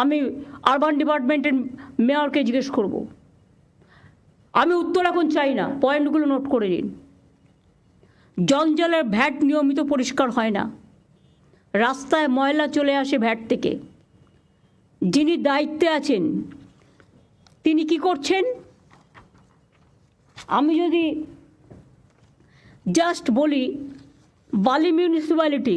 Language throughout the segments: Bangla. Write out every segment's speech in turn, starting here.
আমি আরবান ডিপার্টমেন্টের মেয়রকে জিজ্ঞেস করব। আমি উত্তর এখন চাই না পয়েন্টগুলো নোট করে নিন জঞ্জালের ভ্যাট নিয়মিত পরিষ্কার হয় না। রাস্তায় ময়লা চলে আসে ভ্যাট থেকে। যিনি দায়িত্বে আছেন, তিনি কি করছেন? আমি যদি জাস্ট বলি, বালি মিউনিসিপ্যালিটি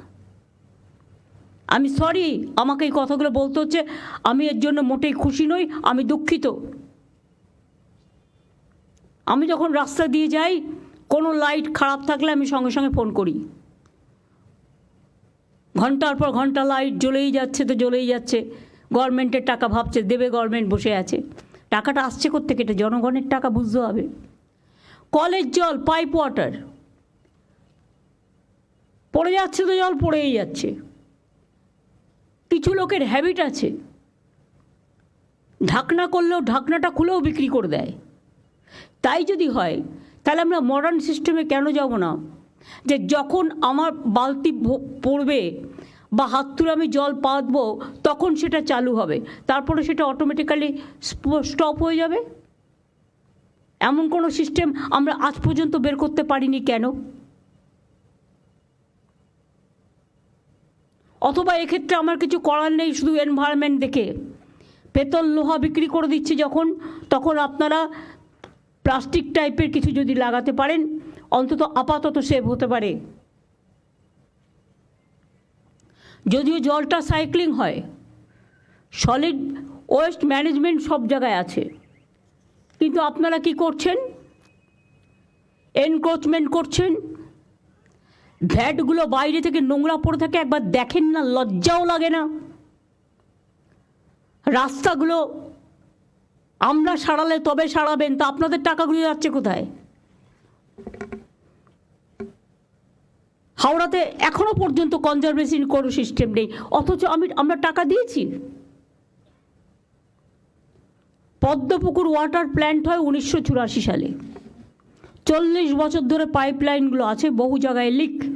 আমি সরি আমাকে এই কথাগুলো বলতে হচ্ছে। আমি এর জন্য মোটেই খুশি নই, আমি দুঃখিত। আমি যখন রাস্তা দিয়ে যাই, কোনো লাইট খারাপ থাকলে আমি সঙ্গে সঙ্গে ফোন করি। ঘণ্টার পর ঘণ্টা লাইট জ্বলেই যাচ্ছে তো জ্বলেই যাচ্ছে। গভর্নমেন্টের টাকা ভাবছে, দেবে গভর্নমেন্ট বসে আছে। টাকাটা আসছে কোথেকে এটা জনগণের টাকা, বুঝতে হবে। কলের জল পাইপ ওয়াটার পড়ে যাচ্ছে তো জল, পড়েই যাচ্ছে। কিছু লোকের হ্যাবিট আছে। ঢাকনা করলেও ঢাকনাটা খুলেও বিক্রি করে দেয়। তাই যদি হয়, তাহলে আমরা মডার্ন সিস্টেমে কেন যাব না? যে যখন আমার বালতি পড়বে বা হাত তুলে আমি জল পাতবো, তখন সেটা চালু হবে। তারপরে সেটা অটোমেটিক্যালি স্টপ হয়ে যাবে। এমন কোনো সিস্টেম আমরা আজ পর্যন্ত বের করতে পারিনি কেন? অথবা এক্ষেত্রে আমার কিছু করার নেই, শুধু এনভায়রনমেন্ট দেখে। পেতল লোহা বিক্রি করে দিচ্ছে যখন, তখন আপনারা প্লাস্টিক টাইপের কিছু যদি লাগাতে পারেন, অন্তত আপাতত সেভ হতে পারে। যদিও জলটা সাইক্লিং হয় সলিড ওয়েস্ট ম্যানেজমেন্ট সব জায়গায় আছে। কিন্তু আপনারা কি করছেন? এনক্রোচমেন্ট করছেন ভ্যাটগুলো বাইরে থেকে নোংরা পড়ে থাকে, একবার দেখেন না, লজ্জাও লাগে না। রাস্তাগুলো আমরা সারালে তবে সারাবেন, তা আপনাদের টাকাগুলো যাচ্ছে কোথায়? হাওড়াতে এখনও পর্যন্ত কনজারভেশন কোনো সিস্টেম নেই, অথচ আমি, আমরা টাকা দিয়েছি। পদ্মপুকুর ওয়াটার প্ল্যান্ট হয় উনিশশো চুরাশি সালে। চল্লিশ বছর ধরে পাইপলাইনগুলো আছে, বহু জায়গায় লিক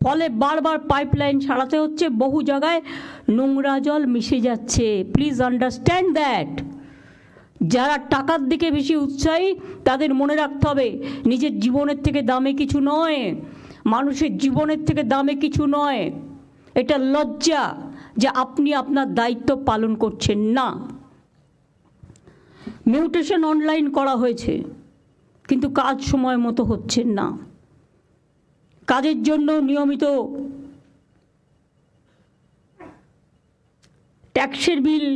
ফলে বারবার পাইপলাইন ছাড়াতে হচ্ছে। বহু জায়গায় নোংরা জল মিশে যাচ্ছে। প্লিজ আন্ডারস্ট্যান্ড দ্যাট যারা টাকার দিকে বেশি উৎসাহী, তাদের মনে রাখতে হবে, নিজের জীবনের থেকে দামে কিছু নয়। মানুষের জীবনের থেকে দামে কিছু নয়। এটা লজ্জা যে আপনি আপনার দায়িত্ব পালন করছেন না। মিউটেশন অনলাইন করা হয়েছে, কিন্তু কাজ সময় মতো হচ্ছে না। কাজের জন্য নিয়মিত ট্যাক্সের বিল,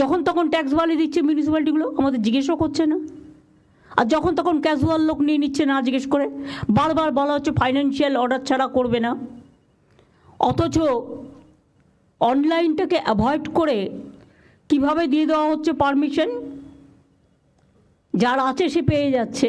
যখন তখন ট্যাক্স বাড়িয়ে দিচ্ছে মিউনিসিপ্যালিটিগুলো আমাদের জিজ্ঞেসও করছে না। আর যখন তখন ক্যাজুয়াল লোক নিয়ে নিচ্ছে না জিজ্ঞেস করে, বারবার বলা হচ্ছে ফাইন্যান্সিয়াল অর্ডার ছাড়া করবে না। অথচ অনলাইনটাকে অ্যাভয়েড করে কীভাবে দিয়ে দেওয়া হচ্ছে পারমিশন যার আছে সে পেয়ে যাচ্ছে।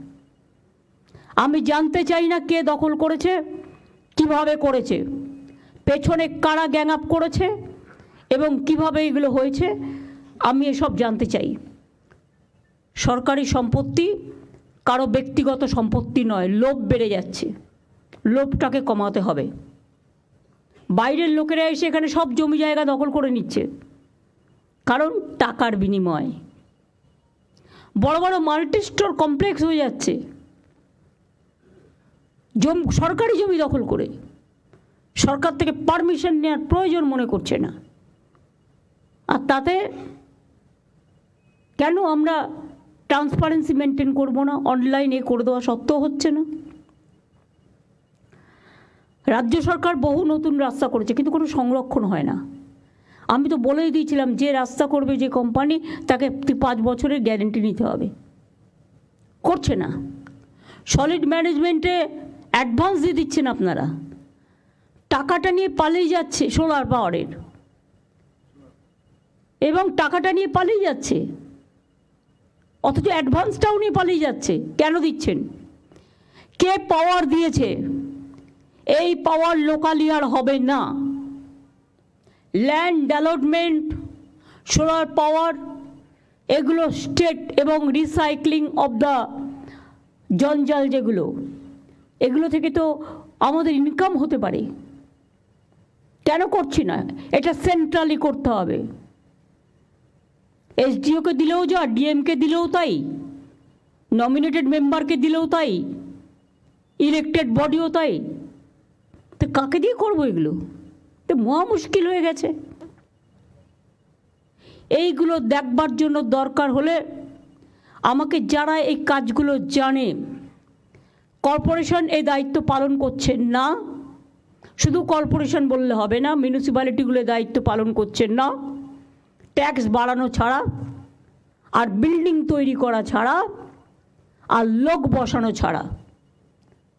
আমি জানতে চাই না কে দখল করেছে, কীভাবে করেছে, পেছনে কারা গ্যাং আপ করেছে এবং কীভাবে এগুলো হয়েছে, আমি এসব জানতে চাই। সরকারি সম্পত্তি কারও ব্যক্তিগত সম্পত্তি নয়, লোভ বেড়ে যাচ্ছে, লোভটাকে কমাতে হবে। বাইরের লোকেরা এসে এখানে সব জমি জায়গা দখল করে নিচ্ছে, কারণ টাকার বিনিময়। বড় বড় মাল্টি স্টোর কমপ্লেক্স হয়ে যাচ্ছে। জম, সরকারি জমি দখল করে। সরকার থেকে পারমিশন নেওয়ার প্রয়োজন মনে করছে না। আর তাতে কেন আমরা ট্রান্সপারেন্সি মেনটেন করব না? অনলাইনে করে দেওয়া সত্ত্বেও হচ্ছে না। রাজ্য সরকার বহু নতুন রাস্তা করেছে, কিন্তু কোনো সংরক্ষণ হয় না। আমি তো বলেই দিয়েছিলাম, যে রাস্তা করবে যে কোম্পানি তাকে পাঁচ বছরের গ্যারেন্টি নিতে হবে। করছে না। সলিড ম্যানেজমেন্টে অ্যাডভান্স দিয়ে দিচ্ছেন আপনারা। টাকাটা নিয়ে পালিয়ে যাচ্ছে সোলার পাওয়ারের। এবং টাকাটা নিয়ে পালিয়ে যাচ্ছে। অথচ অ্যাডভান্সটাও নিয়ে পালিয়ে যাচ্ছে। কেন দিচ্ছেন? কে পাওয়ার দিয়েছে? এই পাওয়ার লোকালি আর হবে না। ল্যান্ড ডেভেলপমেন্ট সোলার পাওয়ার এগুলো স্টেট এবং রিসাইক্লিং অফ দ্য জঞ্জাল যেগুলো। এগুলো থেকে তো আমাদের ইনকাম হতে পারে। কেন করছি না? এটা সেন্ট্রালি করতে হবে। এসডিওকে দিলেও যা ডিএমকে দিলেও তাই। নমিনেটেড মেম্বারকে দিলেও তাই। ইলেকটেড বডিও তাই। তো কাকে দিয়ে করব এগুলো? তো মহা মুশকিল হয়ে গেছে। এইগুলো দেখবার জন্য দরকার হলে আমাকে যারা এই কাজগুলো জানে কর্পোরেশন এই দায়িত্ব পালন করছেন না। শুধু কর্পোরেশন বললে হবে না মিউনিসিপ্যালিটিগুলো দায়িত্ব পালন করছেন না। ট্যাক্স বাড়ানো ছাড়া, আর বিল্ডিং তৈরি করা ছাড়া, আর লোক বসানো ছাড়া।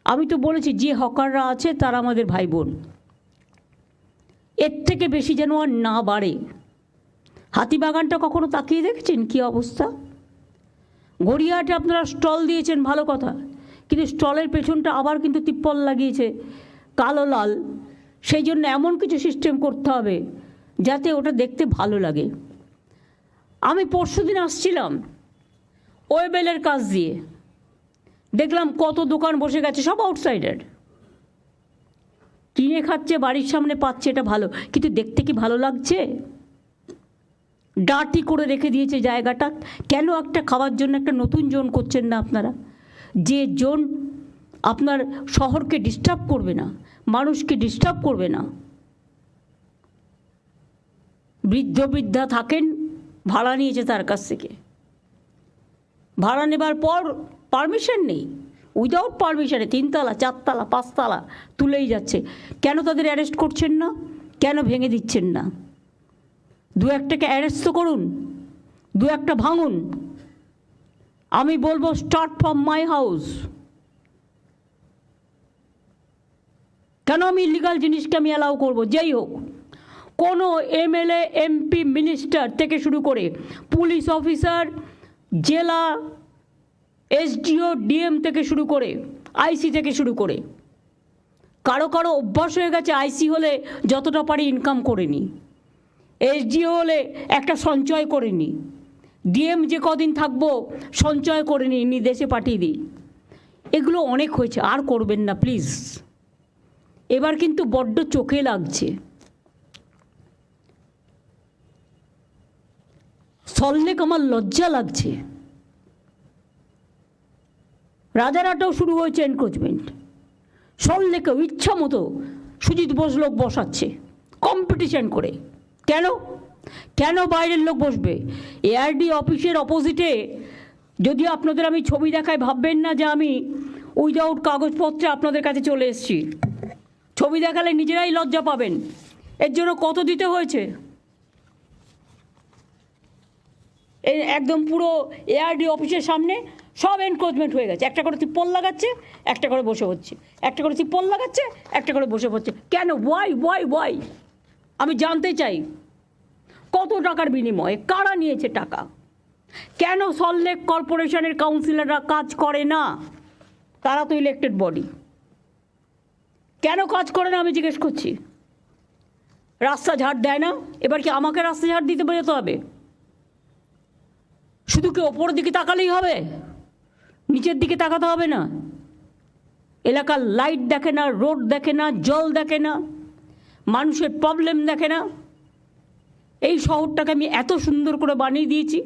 আমি তো বলেছি, যে হকাররা আছে তারা আমাদের ভাই বোন এর থেকে বেশি যেন আর না বাড়ে। হাতিবাগানটা কখনো তাকিয়ে দেখেছেন কি অবস্থা? গড়িয়াহাটে আপনারা স্টল দিয়েছেন, ভালো কথা। কিন্তু স্টলের পেছনটা আবার কিন্তু তিপ্পল লাগিয়েছে, কালো লাল। সেই জন্য এমন কিছু সিস্টেম করতে হবে যাতে ওটা দেখতে ভালো লাগে। আমি পরশু দিন আসছিলাম ওয়েবেলের কাজ দিয়ে। দেখলাম কত দোকান বসে গেছে, সব আউটসাইডার কিনে খাচ্ছে, বাড়ির সামনে পাচ্ছে, এটা ভালো। কিন্তু দেখতে কি ভালো লাগছে? ডাটি করে রেখে দিয়েছে জায়গাটা। কেন একটা খাওয়ার জন্য একটা নতুন জোন করছেন না আপনারা? যে জোন আপনার শহরকে ডিস্টার্ব করবে না, মানুষকে ডিস্টার্ব করবে না। বৃদ্ধ বৃদ্ধা থাকেন, ভাড়া নিয়েছে তার কাছ থেকে। ভাড়া নেবার পর পারমিশন নেই। উইদাউট পারমিশনে তিনতলা, চারতলা, পাঁচতলা তুলেই যাচ্ছে। কেন তাদের অ্যারেস্ট করছেন না? কেন ভেঙে দিচ্ছেন না? দু একটাকে অ্যারেস্ট তো করুন, দু একটা ভাঙুন। আমি বলব স্টার্ট ফ্রম মাই হাউস কেন আমি ইলিগাল জিনিসকে আমি অ্যালাউ করব? যেই হোক, কোনো এমএলএ, এমপি মিনিস্টার থেকে শুরু করে পুলিশ অফিসার জেলা, এসডিও, ডিএম থেকে শুরু করে আইসি থেকে শুরু করে, কারও কারও অভ্যাস হয়ে গেছে আইসি হলে যতটা পারি ইনকাম করে নি, এসডিও হলে একটা সঞ্চয় করে নি। ডিএম যে কদিন থাকব, সঞ্চয় করে নিই নি দেশে পাঠিয়ে দিই। এগুলো অনেক হয়েছে, আর করবেন না প্লিজ এবার কিন্তু বড্ড চোখে লাগছে। সল্লেক আমার লজ্জা লাগছে। রাজারাটাও শুরু হয়েছে এনক্রোচমেন্ট সল্লেকেও ইচ্ছা মতো সুজিত বোস লোক বসাচ্ছে কম্পিটিশন করে। কেন? কেন বাইরের লোক বসবে? এআরডি অফিসের অপোজিটে যদি আপনাদের আমি ছবি দেখাই ভাববেন না যে আমি উইদাউট কাগজপত্রে আপনাদের কাছে চলে এসেছি। ছবি দেখালে নিজেরাই লজ্জা পাবেন। এর জন্য কত দিতে হয়েছে? একদম পুরো এআরডি অফিসের সামনে সব এনক্রোচমেন্ট হয়ে গেছে। একটা করে তিপ্পল লাগাচ্ছে, একটা করে বসে হচ্ছে। একটা করে তিপ্পল লাগাচ্ছে, একটা করে বসে হচ্ছে। কেন? ওয়াই ওয়াই ওয়াই আমি জানতে চাই। কত টাকার বিনিময়ে? কারা নিয়েছে টাকা? কেন সল্টলেক কর্পোরেশনের কাউন্সিলররা কাজ করে না? তারা তো ইলেক্টেড বডি কেন কাজ করে না আমি জিজ্ঞেস করছি? রাস্তা ঝাড় দেয় না? এবার কি আমাকে রাস্তা ঝাড় দিতে বোঝাতে হবে? শুধু কি ওপরের দিকে তাকালেই হবে? নিচের দিকে তাকাতে হবে না? এলাকার লাইট দেখে না রোড দেখে না, জল দেখে না, মানুষের প্রবলেম দেখে না এই শহরটাকে আমি এত সুন্দর করে বানিয়ে দিয়েছি।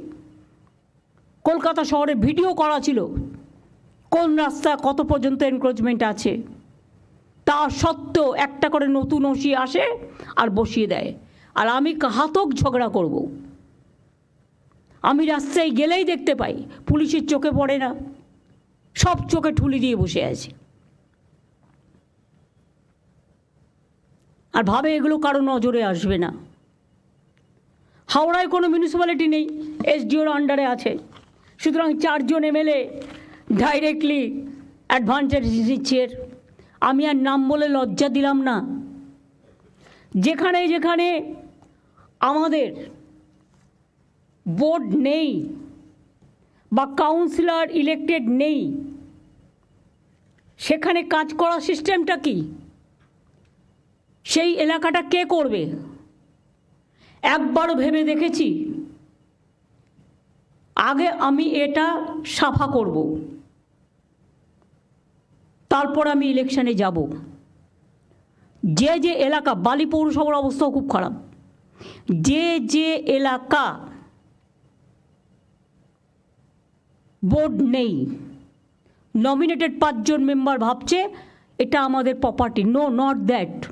কলকাতা শহরে ভিডিও করা ছিল। কোন রাস্তা, কত পর্যন্ত এনক্রোচমেন্ট আছে। তা সত্ত্বেও একটা করে নতুন ওসি আসে আর বসিয়ে দেয়। আর আমি ঘাতক ঝগড়া করব। আমি রাস্তায় গেলেই দেখতে পাই, পুলিশের চোখে পড়ে না। সব চোখে ঠুলি দিয়ে বসে আছে। আর ভাবে এগুলো কারও নজরে আসবে না। হাওড়ায় কোনো মিউনিসিপ্যালিটি নেই এসডিওর আন্ডারে আছে। সুতরাং চারজন এমএলএ ডাইরেক্টলি অ্যাডভান্টেজ দিচ্ছে আমি আর নাম বলে লজ্জা দিলাম না। যেখানে যেখানে আমাদের বোর্ড নেই বা কাউন্সিলর ইলেক্টেড নেই, সেখানে কাজ করার সিস্টেমটা কি? সেই এলাকাটা কে করবে? একবারও ভেবে দেখেছি। আগে আমি এটা সাফা করব। তারপর আমি ইলেকশনে যাব। যে যে এলাকা, বালি পৌরসভার অবস্থাও খুব খারাপ। যে যে এলাকা বোর্ড নেই। নমিনেটেড পাঁচজন মেম্বার ভাবছে, এটা আমাদের প্রপার্টি নো নট দ্যাট